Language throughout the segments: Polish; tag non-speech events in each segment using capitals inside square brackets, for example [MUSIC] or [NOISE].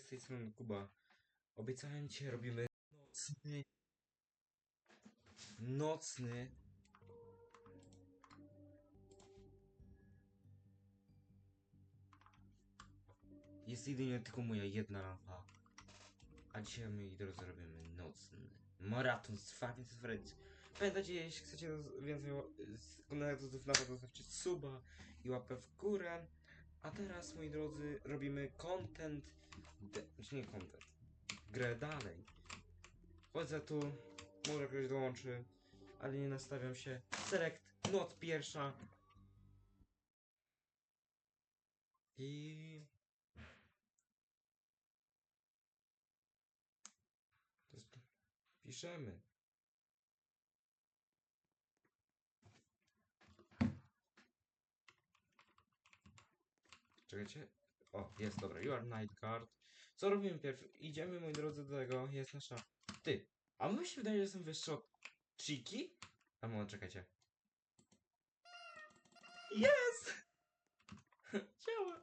z tej strony Kuba. Obiecałem dzisiaj robimy nocny... Nocny... Jest jedynie tylko moja jedna lampa. A dzisiaj, moi drodzy, robimy nocny maraton z Five Friends. Pamiętajcie, jeśli chcecie więcej z kontaktów na to, zostawcie suba i łapę w górę. A teraz, moi drodzy, robimy content, znaczy nie content, grę dalej. Chodzę tu, może ktoś dołączy, ale nie nastawiam się. Select, noc pierwsza. I... Piszemy. Czekajcie. O, jest, dobra. You are night guard. Co robimy pierw? Idziemy, moi drodzy, do tego. Jest nasza... Ty. A my się wydaje, że jestem wyższy od Chiki? A moment, czekajcie. Jest! [LAUGHS] Działa.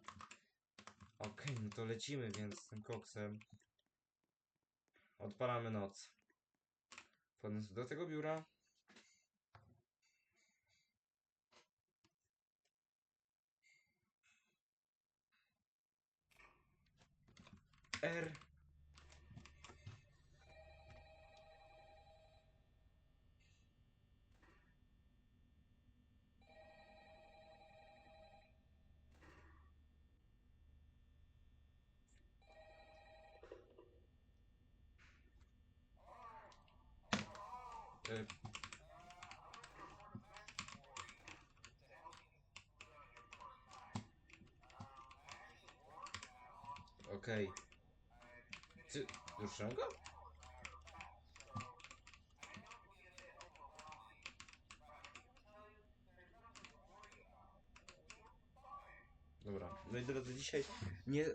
Okej, no to lecimy więc z tym koksem. Odpalamy noc. Wchodzę do tego biura. R. Y, Okej. Czy ruszę go? Dobra, no i drodzy, dzisiaj nie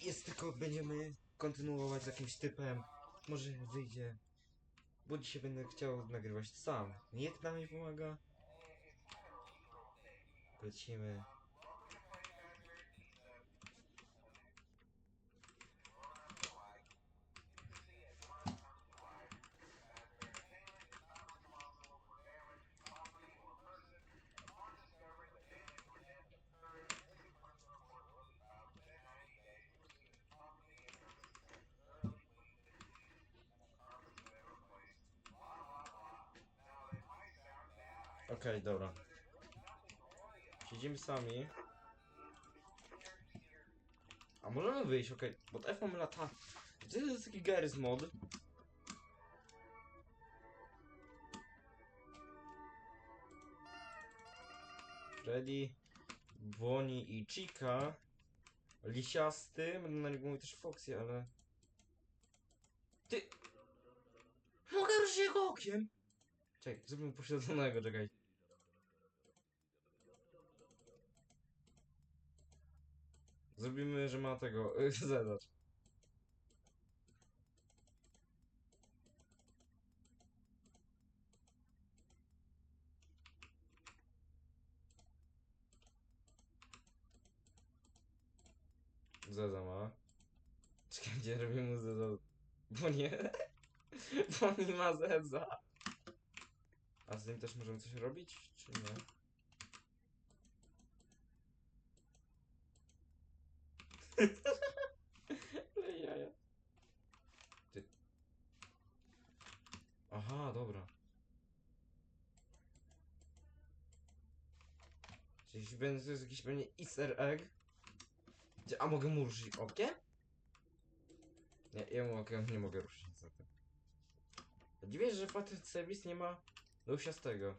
jest tylko, będziemy kontynuować z jakimś typem. Może wyjdzie, bo dzisiaj będę chciał nagrywać sam. Jak nam mi pomaga? Lecimy. Okej, dobra. Siedzimy sami. A możemy wyjść, okej. Bo F mamy lata. To jest taki Garry's mod. Freddy, Bonnie i Chica. Lisiasty, będę na niego mówił też Foxy, ale... Ty! Mogę ruszyć jego okiem! Czekaj, zrobimy pośledzonego, czekaj. Zrobimy, że ma tego, [LAUGHS] zobacz. Zeza ma. Czekaj, gdzie robimy mu Zeza? Bo nie. [LAUGHS] Bo nie ma Zeza. A z nim też możemy coś robić, czy nie? Jaja. Ty. Aha, dobra. Jeśli będzie to jest jakiś pewnie easter egg. A mogę mu ruszyć okiem? Nie, ja mu okiem nie mogę ruszyć niestety. Dziwię, że Faty Serwis nie ma Lusiastego.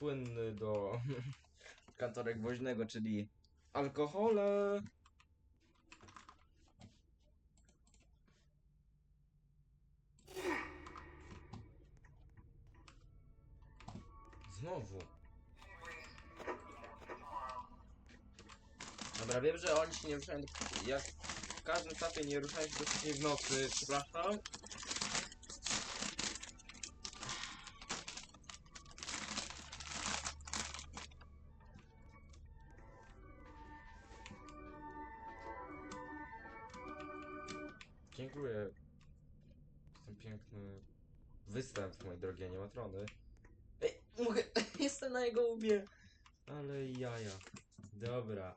Płynny do [LAUGHS] kantorek woźnego, czyli alkohole. Znowu. Dobra, wiem, że oni się nie ruszają, jak w każdym etapie nie ruszają się w nocy, przepraszam. Dziękuję. za ten piękny występ, moje drogie animatrony. Ej, mogę... [LAUGHS] Jestem na jego łbie. Ale jaja. Dobra.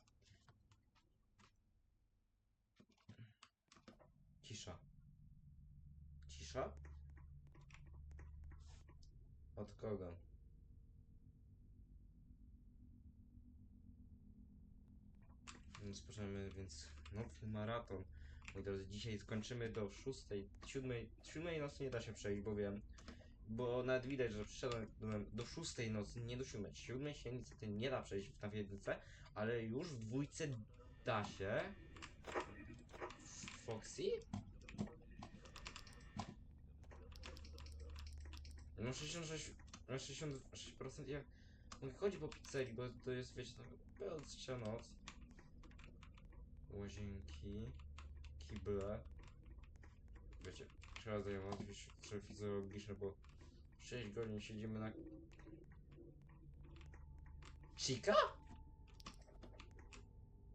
Cisza. Cisza? Od kogo? Rozpoczynamy więc nowy maraton. Drodzy, dzisiaj skończymy do 6, 7, 7 nocy nie da się przejść, bo wiem. Bo nawet widać, że przyszedłem do 6 nocy, nie do 7. 7 się niestety nie da przejść na w jedynce, ale już w dwójce da się. W Foxy? No 66, no 66% ja mogę chodzić po pizzerii, bo to jest, wiecie, taka pełna noc. Łazienki, kible. Wiecie, trzeba załatwić cel fizjologiczny, bo 6 godzin siedzimy na... Chica?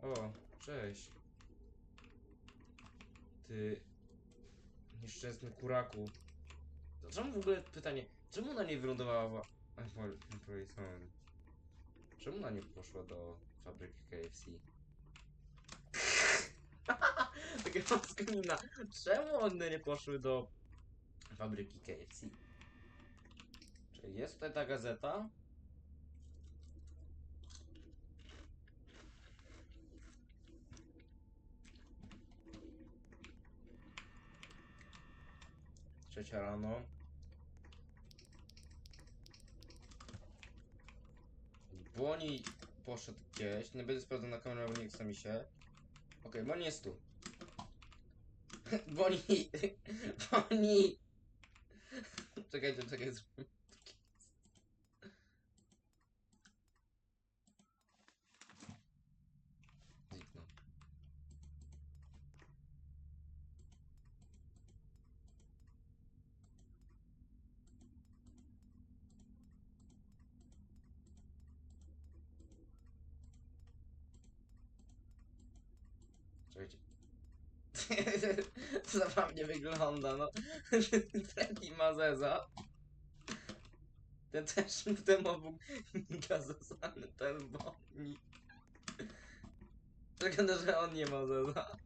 O, cześć. Ty... Nieszczęsny kuraku. To czemu w ogóle pytanie, czemu ona nie wylądowała w? Czemu ona nie poszła do fabryki KFC? Rozkmina. Czemu one nie poszły do fabryki KFC? Czy jest tutaj ta gazeta? Trzecia rano. Błoni poszedł gdzieś. Nie będę sprawdzał na kamerę, bo nie chce mi się. Okej, Boni jest tu. Boni! Boni! Czekajcie, czekaj. zrobimy taki- Zniknął. Czekajcie. To zabawnie wygląda, no. [LAUGHS] Freddy ma zeza. Ten też ten obok gazowany, ten boni. Wygląda, że on nie ma zeza.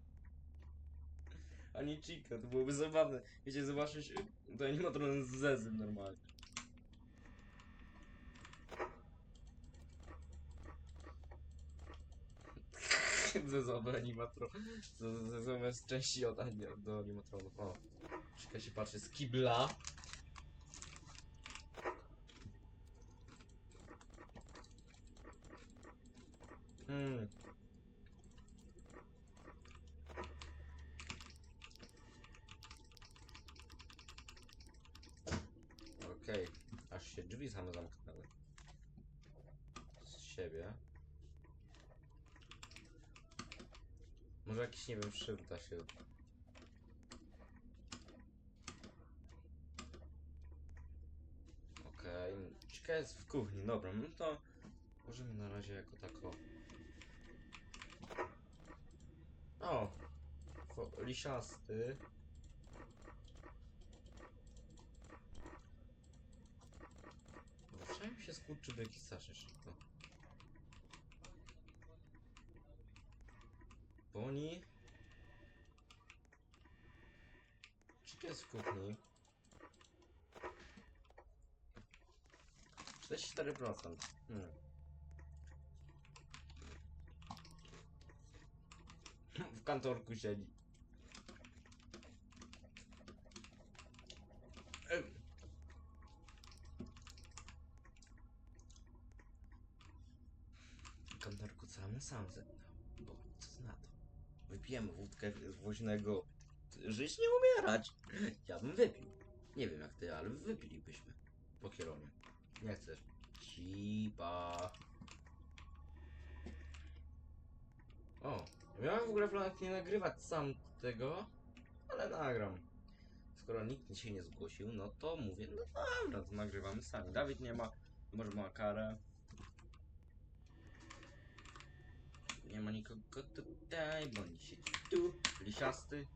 Ani Chica, to byłoby zabawne. Wiecie, zobaczyć to animatron z zezem normalnie. Zezowy animatron. Zezowe z części od ani- do animatronów. O. Chica się patrzy z kibla. Hmm. Okej, aż się drzwi same zamknęły. Z siebie. Może jakiś, nie wiem, szyb da się... Okej, okay. jest w kuchni, dobra, no to możemy na razie jako tako... O! Lisiasty. Ruszają się skurczybyki strasznie szybko. Boni. Czy to jest w kuchni? 44%. Hmm. [LAUGHS] W kantorku siedzi. W kantorku sam sam ze mną. Wypijemy wódkę woźnego. Żyć nie umierać. Ja bym wypił. Nie wiem jak ty, ale wypilibyśmy. Po kieronie. Nie chcesz. Cipa. O, miałem w ogóle w planach nie nagrywać sam tego, ale nagram. Skoro nikt się nie zgłosił, no to mówię, no dobra, to nagrywamy sami. Dawid nie ma, może ma karę. Nie ma nikogo tutaj, nie siedzi tu, lisiasty.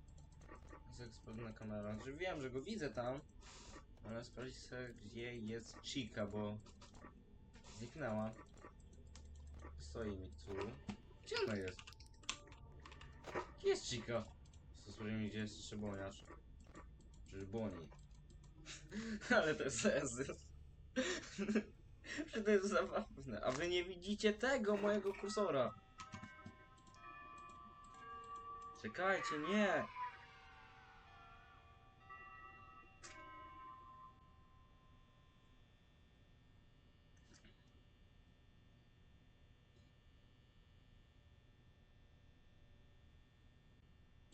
sobie sprawdzę na kamerach, że wiem, że go widzę tam, ale sprawdzić sobie, gdzie jest Chica, bo zniknęła. Stoi mi tu. Gdzie ona jest? Gdzie jest Chica? Sprawdzimy, gdzie jest Szyboniarz? Czy Boni? [LAUGHS] ale to jest sens. [LAUGHS] Że to jest zabawne. A wy nie widzicie tego mojego kursora. Czekajcie, nie.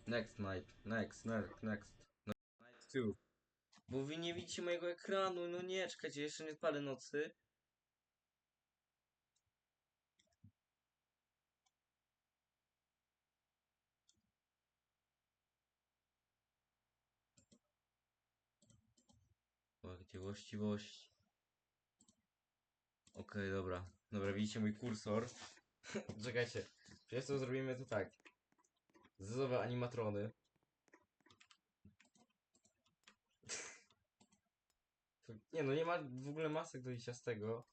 Next night, next, next, next. No, night two. Bo wy nie widzicie mojego ekranu, no nie, czekajcie, jeszcze nie odpalę nocy. Właściwości? Okej, dobra. Dobra, widzicie mój kursor. [LAUGHS] Czekajcie. Przez to zrobimy to tak. Zezowe animatrony. [LAUGHS] Nie no, nie ma w ogóle masek do licia z tego.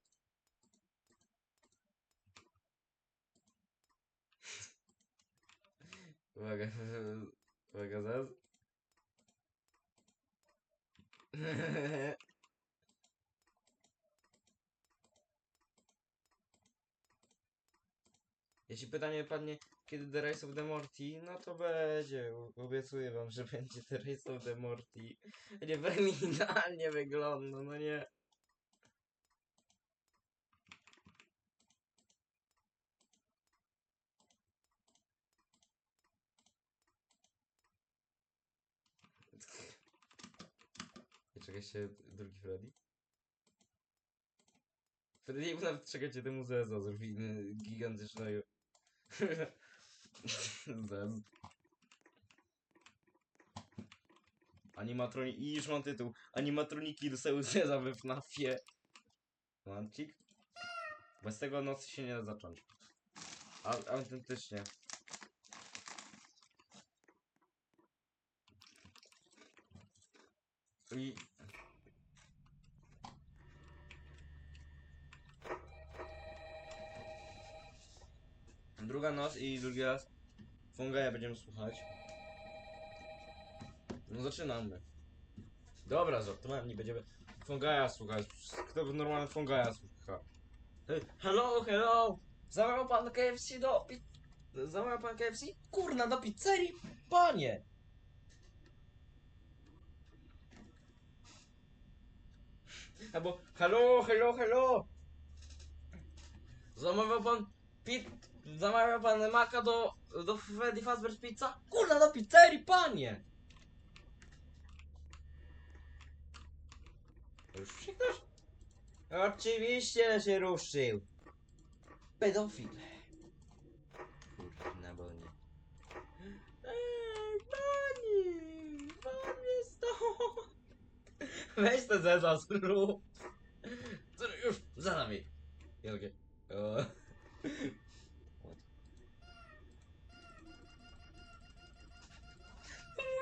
[LAUGHS] Uwaga, uwaga, zaz. Jeśli pytanie padnie, kiedy The Rise of the Morty, no to będzie. Obiecuję wam, że [LAUGHS] będzie The Rise of the Morty. Nie wygląda, no [LAUGHS] nie. Czekaj się, drugi Freddy? Freddy czekajcie, temu Zeza zrobimy gigantycznego. Zez. Animatroni... I już mam tytuł. Animatroniki dostały Zeza we FNAFie. Mancik? Bez tego nocy się nie da zacząć. A, autentycznie. I... Druga noc i drugi raz Fungaja będziemy słuchać. No zaczynamy. Dobra, żartowałem, nie będziemy Fungaja słuchać. Kto normalny Fungaja słucha? Hello, hello! Zamawiał pan KFC do... Zamawiał pan KFC? Kurna, do pizzerii? Panie! Albo hello, hello, hello! Zamawiał pan pit... Zamawiał pan maka do... do Freddy Fazbear's Pizza? Kurna, do pizzerii, panie! Już ktoś? Oczywiście się ruszył. Pedofil. Kurna, bo nie. Ej, pani! Pan jest to! Weź te zeza zrób! Co- Już, za nami! Takie... o.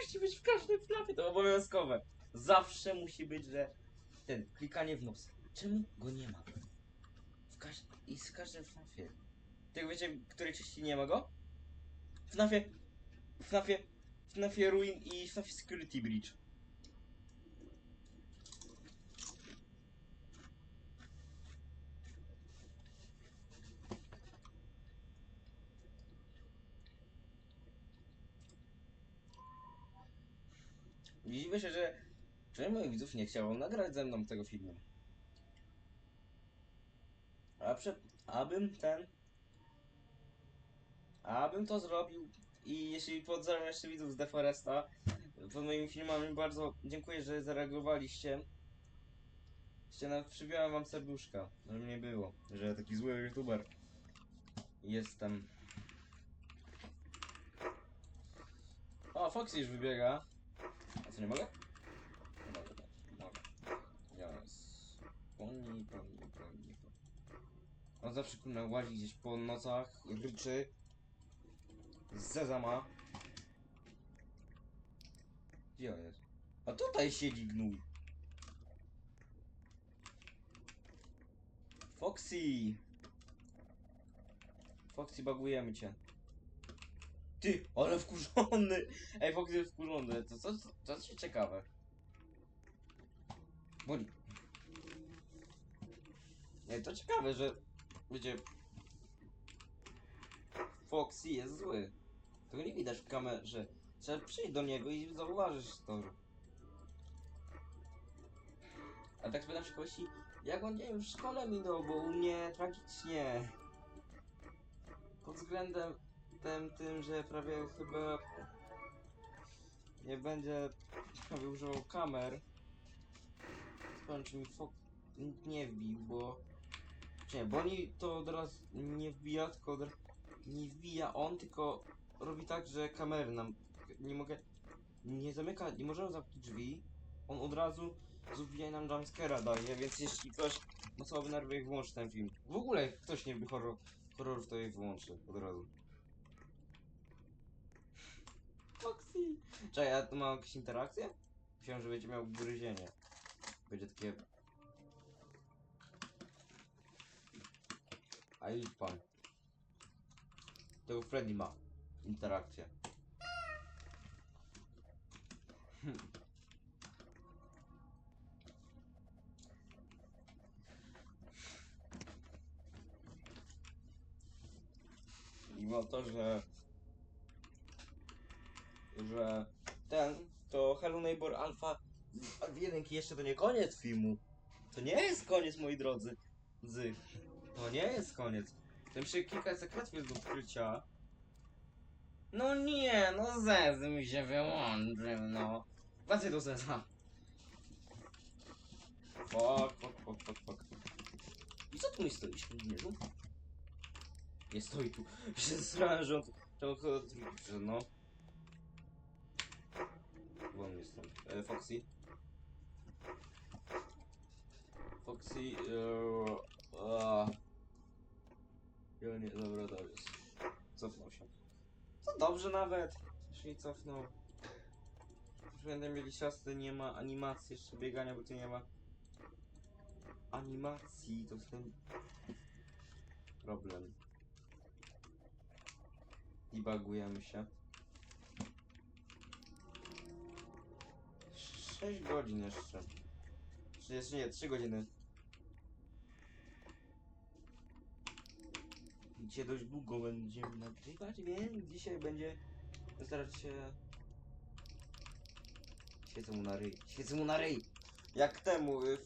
Musi być w każdym flapie, to obowiązkowe. Zawsze musi być, że ten, klikanie w nos. Czemu go nie ma? W. I z każdym FNAFie. Tylko wiecie, której części nie ma go? W FNAFie... W FNAFie Ruin i w FNAFie Security Breach. Dziwię się, że część moich widzów nie chciało nagrać ze mną tego filmu. A przed... Abym ten... Abym to zrobił i jeśli pozdrawiam jeszcze widzów z Deforesta pod moimi filmami bardzo dziękuję, że zareagowaliście. Nawet przybiłem wam serduszka, żeby nie było, że taki zły youtuber jestem. O, Foxy już wybiega. Co, nie mogę? Mogę, mogę. Yes. Poni, poni, poni. On zawsze kurna łazi gdzieś po nocach, ryczy. Zezama. Gdzie on jest? A tutaj siedzi gnój. Foxy! Foxy, bagujemy cię. Ty, ale wkurzony! Ej, Foxy jest wkurzony. To co, co, to się ciekawe. Boli. Nie, to ciekawe, że wiecie... Foxy jest zły. Tego nie widać w kamerze. Trzeba przyjść do niego i zauważysz to. A tak spytam się jak on dzień w szkole minął, bo u mnie tragicznie. Pod względem tym, tym, że prawie chyba nie będzie prawie używał kamer. Powiem, czy mi fok nie wbił, bo... Nie, bo oni to od razu nie wbija, tylko od razu nie wbija on, tylko robi tak, że kamery nam nie mogę nie zamyka, nie możemy zamknąć drzwi on od razu zbija nam jumpscare'a daje, więc jeśli ktoś ma słaby nerwy, wyłączy ten film. W ogóle ktoś nie lubi horror, horrorów, to je wyłączy od razu. Foxy! Czekaj, ja tu mam jakieś interakcje? Myślałem, że będzie miał gryzienie. Będzie takie... A idź pan. Tego Freddy ma. Interakcję. Mimo to, że że ten to Hello Neighbor Alpha w jedynki jeszcze to nie koniec filmu. To nie jest koniec moi drodzy. Z. To nie jest koniec. Tam jeszcze kilka sekretów jest do odkrycia. No nie, no Zez mi się wyłączył, no. Wracaj do Zeza. Fuck, fuck, fuck, fuck, fuck. I co tu nie stoisz, gniewu? Nie stoi tu. Się. Że on to... Że no. Won jest stąd. E, Foxy. Foxy... Eee, a. Ja nie, dobra, jest. Cofnął się. To dobrze nawet. Jeśli cofnął. Już będę mieli siostry, nie ma animacji jeszcze biegania, bo tu nie ma animacji, to jest ten problem. Debugujemy się. 6 godzin jeszcze. Czy jeszcze nie, 3 godziny. Dzisiaj dość długo będziemy nagrywać, więc dzisiaj będzie starać się... Świecę mu na ryj, świecę mu na ryj! Jak temu... Y...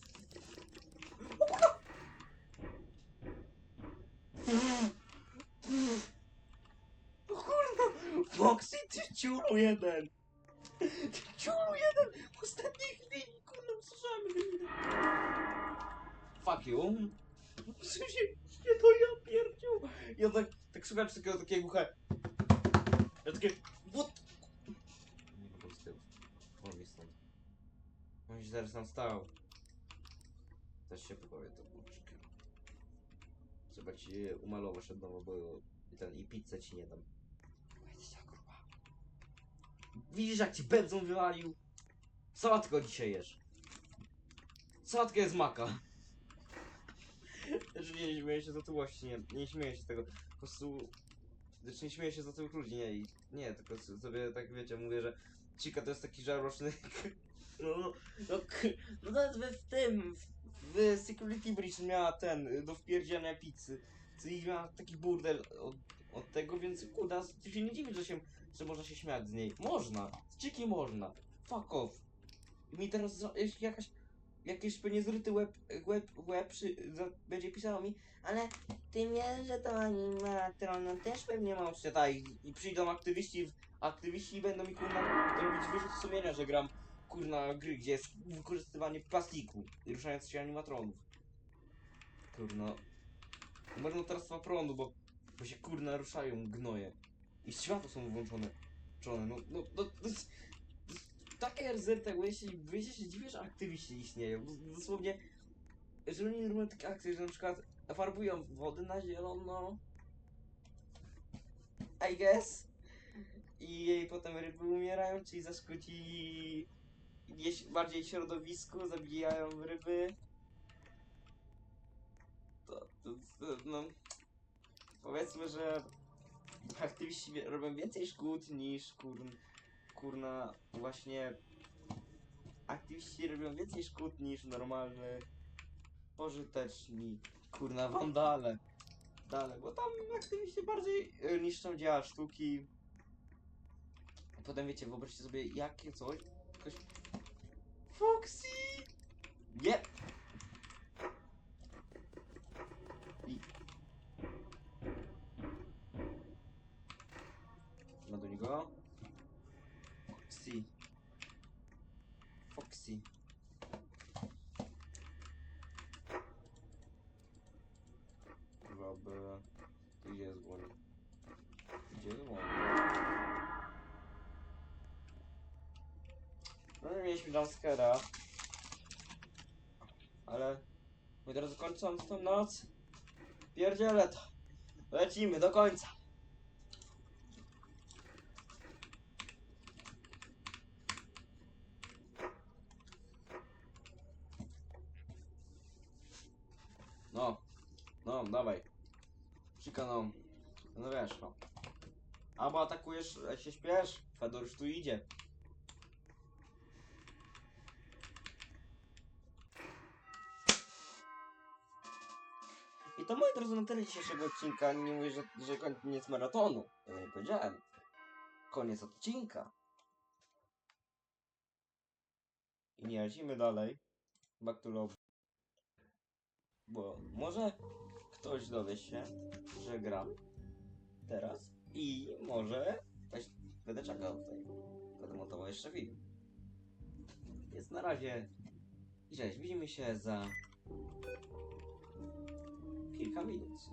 Foxy, ty ciulu jeden! Ty ciulu jeden! W ostatniej chwili, kurwa, słyszałem! Fuck you! W sensie, nie to ja pierdził! Ja tak, tak słucham takiego, takiego głuche... Ja takie... What? Nie mogę z tyłu. Mi stąd. On się zaraz tam stał. Też się pobawię tą buczkę. Trzeba ci umalować od nowa, bo i ten i pizzę ci nie dam. Widzisz jak ci benzą wywalił? Sałatkę dzisiaj jesz. Sałatkę jest maka. Znaczy nie śmieję się z otyłości, nie, nie śmieję się z tego. Po prostu... Znaczy nie śmieję się z otyłych ludzi, nie, i nie, tylko sobie tak wiecie, mówię, że Chica to jest taki żarłoczny... No, [LAUGHS] no, no, k- no nawet we w tym, w, w Security Breach miała ten, y, do wpierdziania pizzy. Czyli miała taki burdel od, od tego, więc kurda, ty się nie dziwi, że się, że można się śmiać z niej. Można, z Chiki można. Fuck off. I mi teraz za- jakaś, jakiś pewnie zryty łeb, łeb, łeb przy, za, będzie pisało mi, ale ty wiesz, że to animatrona też pewnie ma odczyta i, i przyjdą aktywiści, w- aktywiści i będą mi kurna robić wyrzut sumienia, że gram kurna gry, gdzie jest wykorzystywanie plastiku i ruszając się animatronów. Kurna. Marnotrawstwa prądu, bo, bo się kurna ruszają gnoje. I światła są włączone. Czone. No, no, no, jest takie RZT, bo jeśli wy się dziwię, że aktywiści istnieją. Dos- Dosłownie, że oni robią takie akcje, że na przykład farbują wody na zielono. I guess. I i potem ryby umierają, czyli zaszkodzi bardziej środowisku, zabijają ryby. To, to, to no... Powiedzmy, że aktywiści robią więcej szkód niż kur, kurna właśnie aktywiści robią więcej szkód niż normalny pożyteczni kurna wandale. Dalej, bo tam aktywiści bardziej y, niszczą dzieła sztuki. Potem wiecie, wyobraźcie sobie jakie coś. Jakoś... Foxy! Nie! I... Ma do niego. Foxy. Foxy. Dobra. Tu jest dzwon. Gdzie dzwon? No mieliśmy jumpscare'a. Ale... Moi drodzy, kończąc tą noc... Pierdziele to. Lecimy do końca. No. No, dawaj. Przykaną. No wiesz, no. Albo atakujesz, jak się śpiesz, Fedor już tu idzie. I to moi drodzy na tyle dzisiejszego odcinka. Nie mówię, że, że koniec maratonu. Ja nie powiedziałem. Koniec odcinka. I nie lecimy dalej. Back to lobby. Bo może ktoś dowie się, że gram teraz i może weź, będę czekał tutaj. Będę montował jeszcze film. Więc na razie. Cześć, widzimy się za kilka minut